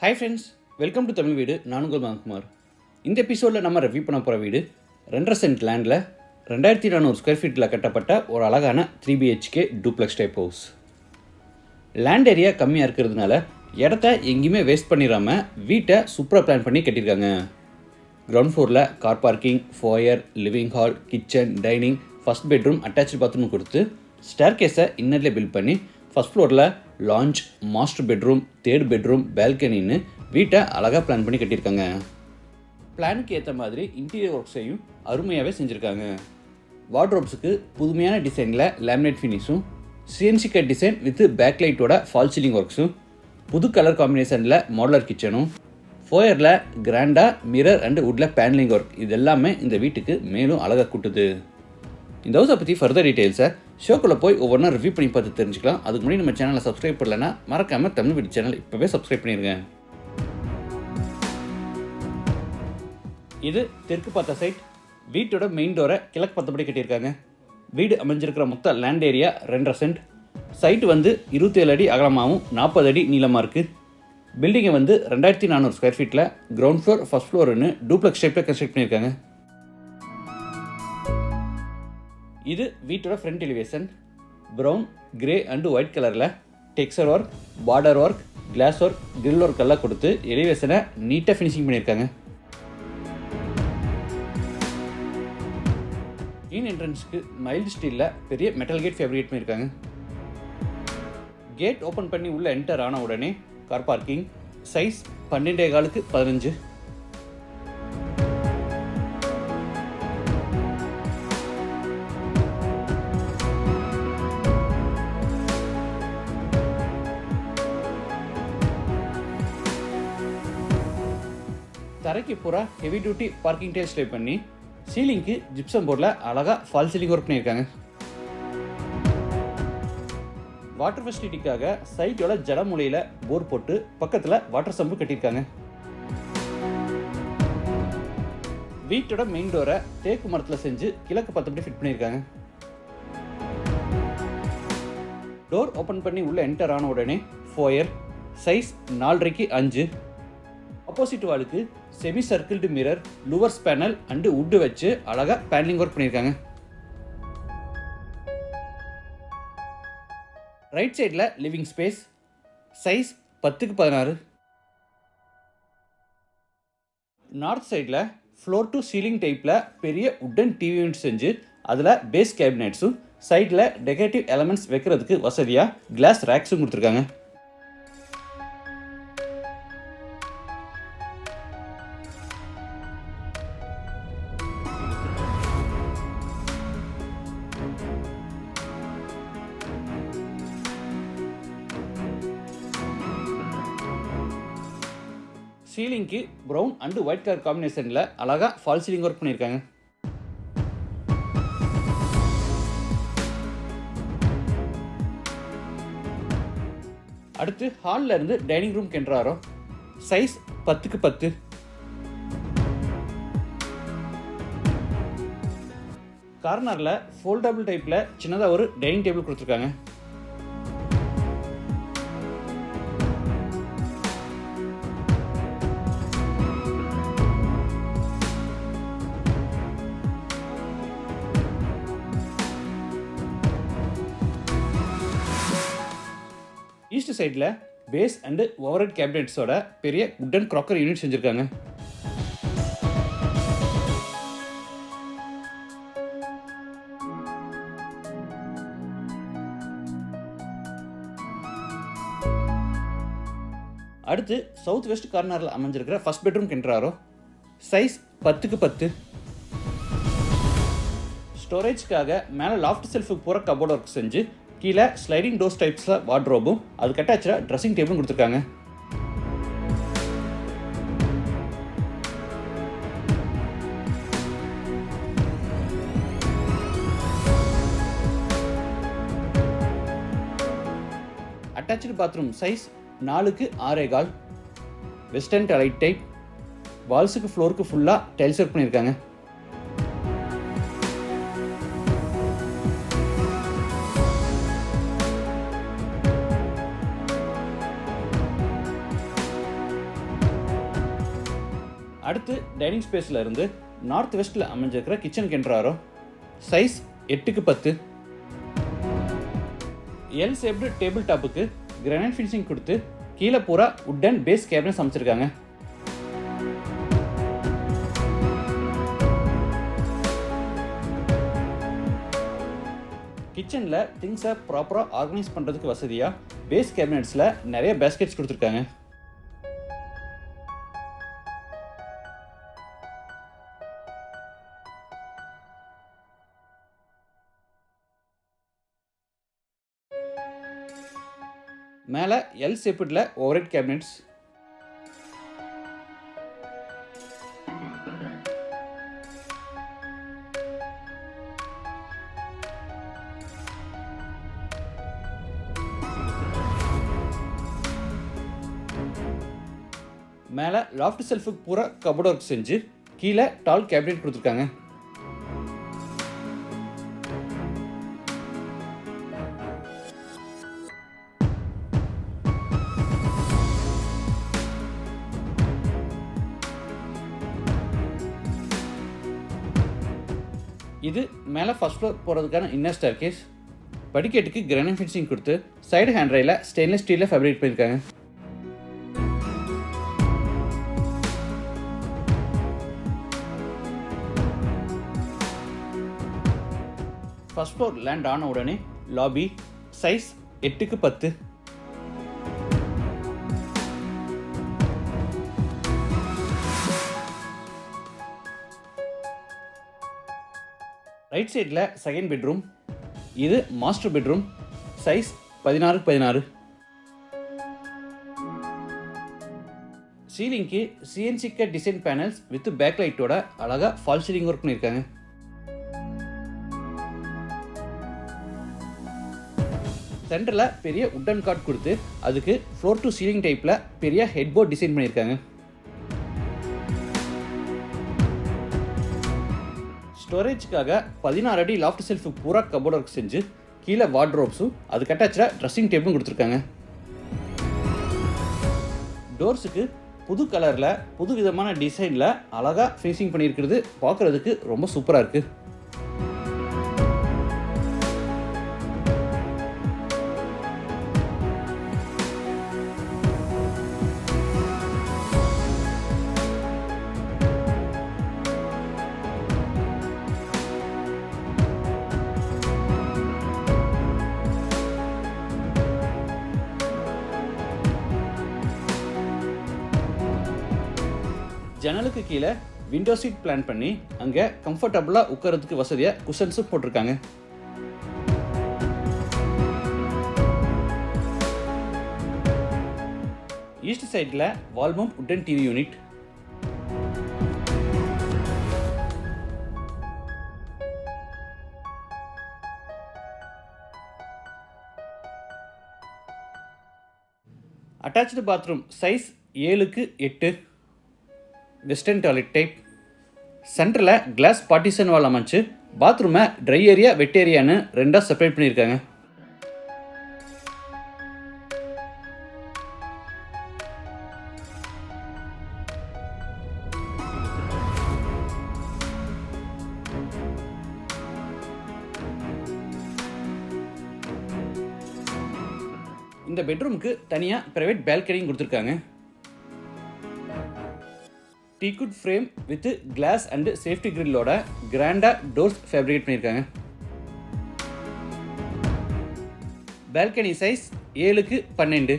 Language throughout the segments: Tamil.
Hi friends welcome to Tamil Veedu நான் உங்கள் மாங்குமார் இந்த எபிசோடில் நம்ம ரிவ்யூ பண்ண போகிற வீடு ரெண்டரை சென்ட் லேண்டில் ரெண்டாயிரத்தி நானூறு ஸ்கொயர் ஃபீட்டில் கட்டப்பட்ட ஒரு அழகான three BHK duplex type house land area கம்மியாக இருக்கிறதுனால இடத்த எங்கேயுமே வேஸ்ட் பண்ணிடாமல் வீட்டை சூப்பராக பிளான் பண்ணி கட்டியிருக்காங்க கிரவுண்ட் ஃப்ளோரில் car parking foyer living hall kitchen dining first bedroom attach bathroom கொடுத்து ஸ்டேர் கேஸை இன்னர்லேயே பில்ட் பண்ணி ஃபஸ்ட் ஃப்ளோரில் lounge master bedroom third bedroom பால்கனின்னு வீட்டை அழகாக பிளான் பண்ணி கட்டியிருக்காங்க. பிளானுக்கு ஏற்ற மாதிரி இன்டீரியர் ஒர்க்ஸையும் அருமையாகவே செஞ்சுருக்காங்க. வார்ட்ரோப்ஸுக்கு புதுமையான டிசைனில் லேமினேட் ஃபினிஷும் சிஎன்சி கட் டிசைன் வித் பேக்லைட்டோட ஃபால் சீலிங் ஒர்க்ஸும் புது கலர் காம்பினேஷனில் மாடலர் கிச்சனும் ஃபோயரில் கிராண்டாக மிரர் அண்ட் வுட்டில் பேனலிங் ஒர்க் இது எல்லாமே இந்த வீட்டுக்கு மேலும் அழகாக கூட்டுது. இந்த ஹவுஸை பற்றி ஃபர்தர் டீட்டெயில்ஸை ஷோக்குள்ளே போய் ஒவ்வொன்றா ரிவ்யூ பண்ணி பார்த்து தெரிஞ்சுக்கலாம். அதுக்கு முன்னாடி நம்ம சேனலை சப்ஸ்கிரைப் பண்ணலன்னா மறக்காமல் தமிழ் வீடு சேனல் இப்போவே சப்ஸ்கிரைப் பண்ணிடுங்க இது தெற்கு பார்த்த சைட் வீட்டோட மெயின் டோரை கிழக்கு பார்த்தபடி கட்டியிருக்காங்க. வீடு அமைஞ்சிருக்கிற மொத்த லேண்ட் ஏரியா ரெண்டரை சென்ட் சைட் வந்து இருபத்தேழு அடி அகலமாகவும் நாற்பது அடி நீளமாக இருக்குது பில்டிங்கை வந்து ரெண்டாயிரத்தி நானூறு ஸ்கொயர் ஃபீட்டில் கிரவுண்ட் ஃப்ளோர் ஃபஸ்ட் ஃப்ளோர்னு டூப்ளெக்ஸ் ஷேப்பில் கன்ஸ்ட்ரக்ட் பண்ணியிருக்காங்க. இது வீட்டோட front elevation brown grey and white கலரில் texture work border work glass work grill work எல்லாம் கொடுத்து எலிவேஷனை நீட்டாக ஃபினிஷிங் பண்ணியிருக்காங்க. மெயின் என்ட்ரன்ஸ்க்கு மைல்டு ஸ்டீலில் பெரிய மெட்டல் கேட் ஃபேப்ரிகேட் பண்ணியிருக்காங்க. கேட் ஓப்பன் பண்ணி உள்ள என்டர் ஆன உடனே கார் பார்க்கிங் சைஸ் பன்னெண்டே காலுக்கு பதினஞ்சு. தரைக்கு பூரா heavy duty parking tiles lay பண்ணி சீலிங்க்கு ஜிப்சம் போர்டில் அழகாக ஃபால் சீலிங் ஒர்க் பண்ணியிருக்காங்க. வாட்டர் ஃபெசிலிட்டிக்காக சைட்டோட ஜடமூலையில் போர் போட்டு பக்கத்தில் வாட்டர் சம்பு கட்டியிருக்காங்க. வீட்டோட மெயின் டோரை தேக்கு மரத்தில் செஞ்சு கிழக்கு பத்தபடி ஃபிட் பண்ணியிருக்காங்க. டோர் ஓப்பன் பண்ணி உள்ள என்டர் ஆன உடனே ஃபோயர் சைஸ் நாலரைக்கு அஞ்சு. ஆப்போசிட் வாளுக்கு semi circled mirror louvers panel and wood வச்சு அழகாக பேனலிங் ஒர்க் பண்ணியிருக்காங்க. ரைட் சைடில் லிவிங் ஸ்பேஸ் சைஸ் பத்துக்கு பதினாறு. நார்த் சைடில் ஃப்ளோர் டு சீலிங் டைப்பில் பெரிய உட்டன் டிவி யூனிட் செஞ்சு அதில் பேஸ் கேபினெட்ஸும் சைடில் டெக்கரேட்டிவ் எலமெண்ட்ஸ் வைக்கிறதுக்கு வசதியாக கிளாஸ் ரேக்ஸும் கொடுத்துருக்காங்க. அண்டு ஒயிட் கலர் காம்பினேஷனில் அழகாக ஃபால் சீலிங் ஒர்க் பண்ணியிருக்காங்க. அடுத்து ஹாலில் இருந்து டைனிங் ரூம் கென்றாரோ சைஸ் பத்துக்கு பத்து. கார்னரில் ஃபோல்டபுள் டைப்பில் சின்னதாக ஒரு டைனிங் டேபிள் கொடுத்துருக்காங்க. சைடில் பேஸ் அண்டு ஓவர்ஹெட் கேபினெட்ஸோட பெரிய உட்டன் க்ராக்கர் யூனிட் செஞ்சுருக்காங்க. அடுத்து சவுத் வெஸ்ட் கார்னரில் அமைஞ்சிருக்கிற ஃபஸ்ட் பெட்ரூம் கென்றாரோ சைஸ் பத்துக்கு பத்து. ஸ்டோரேஜ்க்காக மேலே லாஃப்ட் செல்ஃபுக்கு போகிற கபோர்ட் ஒர்க் செஞ்சு கீழே ஸ்லைடிங் டோர்ஸ் டைப்ஸில் வார்ட்ரோபும் அதுக்கு அட்டாச்சாக ட்ரெஸ்ஸிங் டேபிளும் கொடுத்துருக்காங்க. அட்டாச்சு பாத்ரூம் சைஸ் நாலுக்கு ஆறே கால். வெஸ்டர்ன் லைட் டைப் வால்ஸுக்கு ஃப்ளோருக்கு ஃபுல்லாக டைல்ஸ் ஒர்க் பண்ணியிருக்காங்க. டைனிங் ஸ்பேஸில் இருந்து நார்த் வெஸ்ட்டில் அமைஞ்சிருக்கிற கிச்சன் கென்றாரோ சைஸ் எட்டுக்கு பத்து. எல் சேப்டு டேபிள் டாப்புக்கு கிரானைட் ஃபினிஷிங் கொடுத்து கீழே பூரா உட்டன் பேஸ் கேபினட் அமைச்சிருக்காங்க கிச்சனில் திங்ஸை ப்ராப்பராக ஆர்கனைஸ் பண்ணுறதுக்கு வசதியாக பேஸ் கேபினட்ஸில் நிறைய பேஸ்கெட்ஸ் கொடுத்துருக்காங்க. மேலே எல் ஷேப்பில் ஓவர்ஹெட் கேபினெட்ஸ் மேலே லாஃப்ட் செல்ஃபுக்கு பூரா கபோர்ட் ஒர்க் செஞ்சு கீழே டால் கேபினெட் கொடுத்துருக்காங்க. இது மேலே ஃபர்ஸ்ட் ஃப்ளோர் போகிறதுக்கான இன்னர் கேஸ் படிக்கட்டுக்கு கிரானைட் ஃபினிஷிங் கொடுத்து சைடு ஹேண்ட் ரயில ஸ்டெயின்லெஸ் ஸ்டீலில் ஃபேப்ரிக் பண்ணியிருக்காங்க ஃபர்ஸ்ட் ஃப்ளோர் லேண்ட் ஆன உடனே லாபி சைஸ் எட்டுக்கு பத்து. ரைட் சைடில் செகண்ட் பெட்ரூம் இது மாஸ்டர் பெட்ரூம் சைஸ் பதினாறு பதினாறு. சீலிங்க்கு CNC cut design panels with back லைட்டோட அழகாக ஃபால் சீலிங் ஒர்க் பண்ணியிருக்காங்க சென்டரில் பெரிய உட்டன் கார்ட் கொடுத்து அதுக்கு ஃப்ளோர் டு சீலிங் டைப்பில் பெரிய ஹெட் போர்ட் டிசைன் பண்ணியிருக்காங்க ஸ்டோரேஜ்க்காக பதினாறு அடி லாஃப்ட் செல்ஃபு பூரா கபோர்ட் ஒர்க் செஞ்சு கீழே வார்ட்ரோப்ஸும் அதுக்கு அட்டாச்சில் ட்ரெஸ்ஸிங் டேபிளும் கொடுத்துருக்காங்க. டோர்ஸுக்கு புது கலரில் புது விதமான டிசைனில் அழகாக ஃபினிஷிங் பண்ணியிருக்கிறது பார்க்குறதுக்கு ரொம்ப சூப்பராக இருக்குது ஜன்னலுக்கு கீழே விண்டோ சீட் பிளான் பண்ணி அங்கே கம்ஃபர்டபுளாக உட்காரதுக்கு வசதியாக குஷன்ஸும் போட்டிருக்காங்க. ஈஸ்ட் சைடில் வால்மம் wooden TV unit attach bathroom size ஏழுக்கு எட்டு. வெஸ்டர்ன் டாய்லெட் டைப் சென்டரில் கிளாஸ் பார்ட்டிஷன் வால் அமைச்சு பாத்ரூமை ட்ரை ஏரியா வெட் ஏரியான்னு ரெண்டாக செப்பரேட் பண்ணியிருக்காங்க. இந்த பெட்ரூமுக்கு தனியாக ப்ரைவேட் பால்கனியும் கொடுத்துருக்காங்க. Teakwood frame with glass and safety கிரில்லோட கிராண்டாக டோர்ஸ் ஃபேப்ரிகேட் பண்ணியிருக்காங்க. பால்கனி சைஸ் ஏழுக்கு பன்னெண்டு.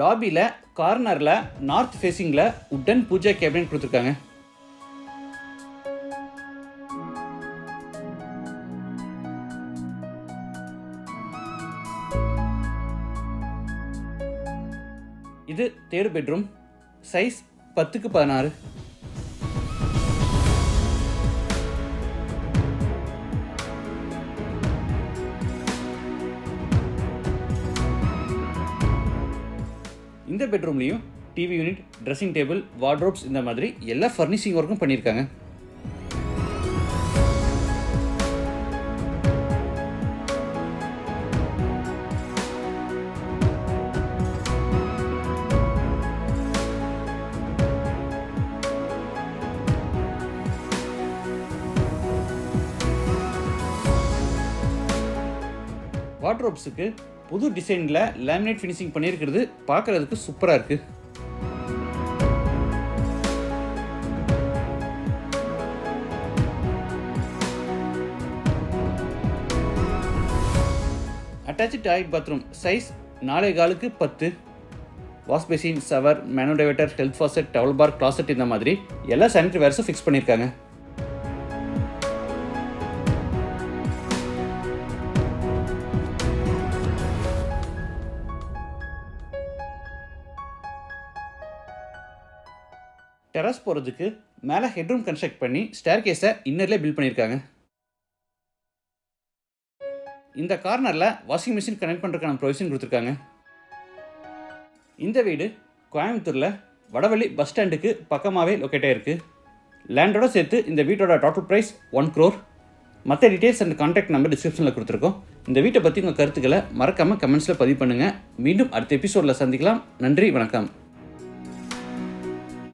லாபியில் கார்னரில் நார்த் ஃபேஸிங்கில் உட்டன் பூஜா கேபினட் கொடுத்துருக்காங்க. இது தேர்ட் பெட்ரூம் சைஸ் பத்துக்கு பதினாறு. இந்த பெட்ரூம்லேயும் TV unit dressing table wardrobes இந்த மாதிரி எல்லா ஃபர்னிஷிங் ஒர்க்கும் பண்ணியிருக்காங்க. வார்ட்ரோப்ஸுக்கு புது டிசைனில் லேமினேட் ஃபினிஷிங் பண்ணியிருக்கிறது பார்க்குறதுக்கு சூப்பராக இருக்குது அட்டாச்சு டாய்லெட் பாத்ரூம் சைஸ் நாலே காலுக்கு பத்து. Wash basin shower மேனோடைவேட்டர் health faucet towel bar closet இந்த மாதிரி எல்லா சானிட்டரி வேர்ஸும் ஃபிக்ஸ் பண்ணியிருக்காங்க. டெரஸ் போகிறதுக்கு மேலே ஹெட்ரூம் கன்ஸ்ட்ரக்ட் பண்ணி ஸ்டேர் கேஸை இன்னர்லேயே பில்ட் பண்ணியிருக்காங்க. இந்த கார்னரில் வாஷிங் மிஷின் கனெக்ட் பண்ணுறதுக்கான ப்ரொவிஷன் கொடுத்துருக்காங்க. இந்த வீடு கோயம்புத்தூரில் வடவள்ளி பஸ் ஸ்டாண்டுக்கு பக்கமாகவே லொக்கேட் ஆகிருக்கு லேண்டோட சேர்த்து இந்த வீட்டோட டோட்டல் ப்ரைஸ் ஒன் க்ரோர் மற்ற டீட்டெயில்ஸ் அண்ட் கான்டாக்ட் நம்பர் டிஸ்கிரிப்ஷனில் கொடுத்துருக்கோம். இந்த வீட்டை பற்றி உங்கள் கருத்துக்களை மறக்காமல் கமெண்ட்ஸில் பதிவு பண்ணுங்கள் மீண்டும் அடுத்த எபிசோடில் சந்திக்கலாம். நன்றி வணக்கம்.